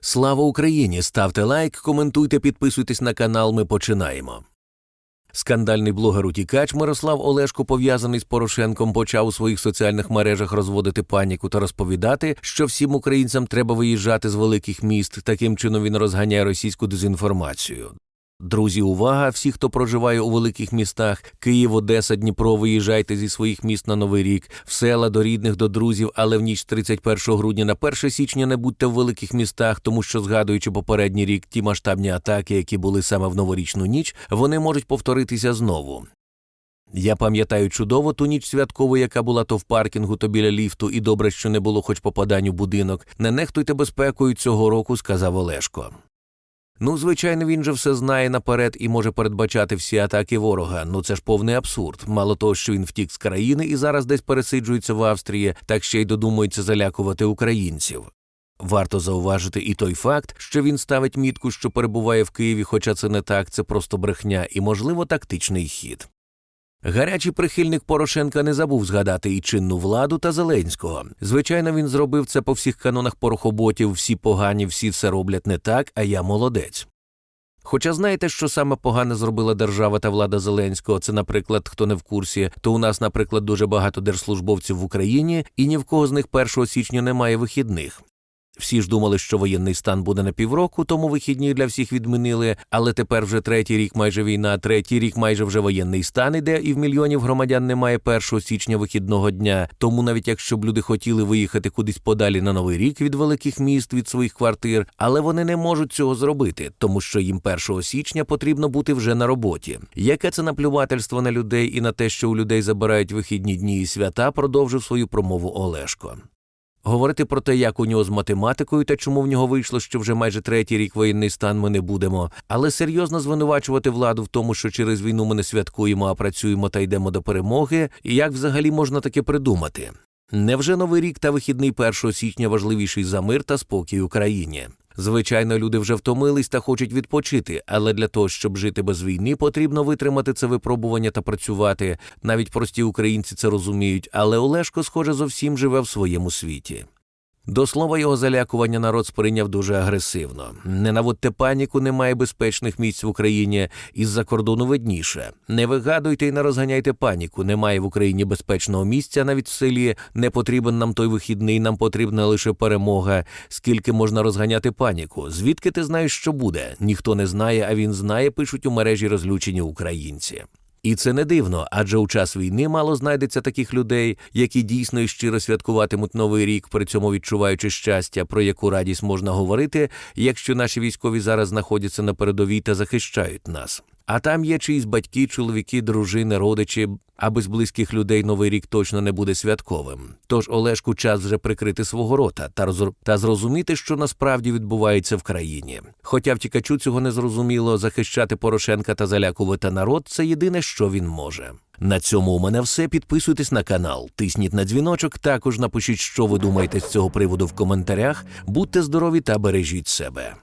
Слава Україні! Ставте лайк, коментуйте, підписуйтесь на канал. Ми починаємо. Скандальний блогер утікач Мирослав Олешко, пов'язаний з Порошенком, почав у своїх соціальних мережах розводити паніку та розповідати, що всім українцям треба виїжджати з великих міст. Таким чином він розганяє російську дезінформацію. Друзі, увага! Всі, хто проживає у великих містах Київ, Одеса, Дніпро, виїжджайте зі своїх міст на новий рік, в села до рідних, до друзів, але в ніч з 31 грудня на 1 січня не будьте в великих містах, тому що, згадуючи попередній рік, ті масштабні атаки, які були саме в новорічну ніч, вони можуть повторитися знову. Я пам'ятаю чудово ту ніч святкову, яка була то в паркінгу, то біля ліфту, і добре, що не було хоч попадань у будинок. Не нехтуйте безпекою цього року, сказав Олешко. Ну, звичайно, він же все знає наперед і може передбачати всі атаки ворога. Ну це ж повний абсурд. Мало того, що він втік з країни і зараз десь пересиджується в Австрії, так ще й додумується залякувати українців. Варто зауважити і той факт, що він ставить мітку, що перебуває в Києві, хоча це не так, це просто брехня і, можливо, тактичний хід. Гарячий прихильник Порошенка не забув згадати і чинну владу та Зеленського. Звичайно, він зробив це по всіх канонах порохоботів, всі погані, всі все роблять не так, а я молодець. Хоча знаєте, що саме погане зробила держава та влада Зеленського, це, наприклад, хто не в курсі, то у нас, наприклад, дуже багато держслужбовців в Україні, і ні в кого з них 1 січня немає вихідних. Всі ж думали, що воєнний стан буде на півроку, тому вихідні для всіх відмінили. Але тепер вже третій рік майже війна, третій рік майже вже воєнний стан іде, і в мільйонів громадян немає 1 січня вихідного дня. Тому навіть якщо б люди хотіли виїхати кудись подалі на новий рік від великих міст, від своїх квартир, але вони не можуть цього зробити, тому що їм 1 січня потрібно бути вже на роботі. Яке це наплювательство на людей і на те, що у людей забирають вихідні дні і свята, продовжив свою промову Олешко. Говорити про те, як у нього з математикою та чому в нього вийшло, що вже майже третій рік воєнний стан ми не будемо, але серйозно звинувачувати владу в тому, що через війну ми не святкуємо, а працюємо та йдемо до перемоги, і як взагалі можна таке придумати? Невже новий рік та вихідний 1 січня важливіший за мир та спокій Україні? Звичайно, люди вже втомились та хочуть відпочити, але для того, щоб жити без війни, потрібно витримати це випробування та працювати. Навіть прості українці це розуміють, але Олешко, схоже, зовсім живе в своєму світі. До слова, його залякування народ сприйняв дуже агресивно. Не наводьте паніку, немає безпечних місць в Україні, із-за кордону видніше. Не вигадуйте і не розганяйте паніку. Немає в Україні безпечного місця, навіть в селі. Не потрібен нам той вихідний, нам потрібна лише перемога. Скільки можна розганяти паніку? Звідки ти знаєш, що буде? Ніхто не знає, а він знає, пишуть у мережі розлючені українці. І це не дивно, адже у час війни мало знайдеться таких людей, які дійсно і щиро святкуватимуть новий рік, при цьому відчуваючи щастя, про яку радість можна говорити, якщо наші військові зараз знаходяться на передовій та захищають нас. А там є чиїсь батьки, чоловіки, дружини, родичі, а без близьких людей новий рік точно не буде святковим. Тож Олешку час вже прикрити свого рота та розр... та зрозуміти, що насправді відбувається в країні. Хоча втікачу цього не зрозуміло, захищати Порошенка та залякувати народ це єдине, що він може. На цьому у мене все. Підписуйтесь на канал, тисніть на дзвіночок. Також напишіть, що ви думаєте з цього приводу в коментарях. Будьте здорові та бережіть себе.